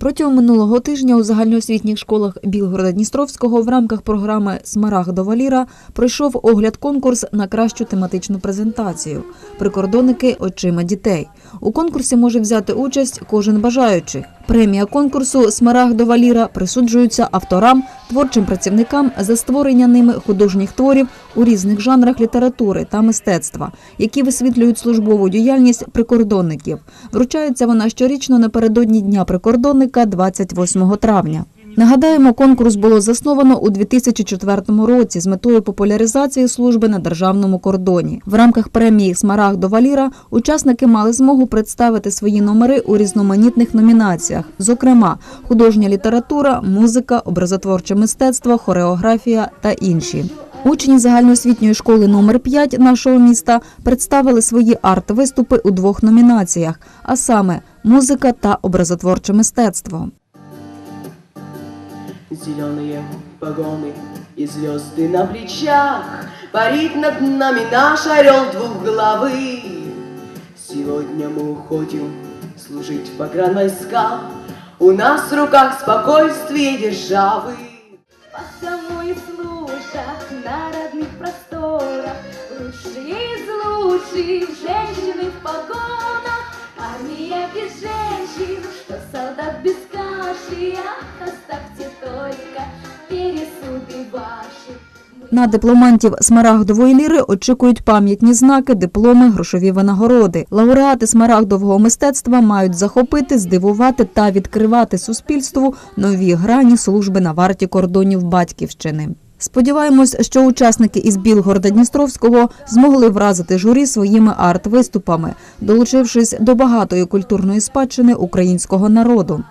Протягом минулого тижня у загальноосвітніх школах Білгорода Дністровського в рамках програми Смарах до Валіра пройшов огляд конкурс на кращу тематичну презентацію. Прикордонники очима дітей. У конкурсі може взяти участь кожен бажаючий. Премія конкурсу Смарагдова до Валіра присуджується авторам, творчим працівникам за створення ними художніх творів у різних жанрах літератури та мистецтва, які висвітлюють службову діяльність прикордонників. Вручається вона щорічно напередодні Дня прикордонника 28 травня. Нагадаємо, конкурс було засновано у 2004 році з метою популяризації служби на державному кордоні. В рамках премії Смарагд до Валіра учасники мали змогу представити свої номери у різноманітних номінаціях, зокрема художня література, музика, образотворче мистецтво, хореографія та інші. Учні загальноосвітньої школи номер 5 нашого міста представили свої арт-виступи у двох номінаціях, а саме музика та образотворче мистецтво. Зеленые погоны и звезды на плечах. Парит над нами наш орел двухглавый. Сегодня мы уходим служить в погранвойска. У нас в руках спокойствие державы. Потому и слушах на родных просторах. Лучшие из лучших женщины в погонах. Армия без женщин, что солдат без каши Ах, На дипломантів Смарагдової ліри очікують пам'ятні знаки, дипломи, грошові винагороди. Лауреати смарагдового мистецтва мають захопити, здивувати та відкривати суспільству нові грані служби на варті кордонів батьківщини. Сподіваємось, що учасники із Білгорода Дністровського змогли вразити журі своїми арт-виступами, долучившись до багатої культурної спадщини українського народу.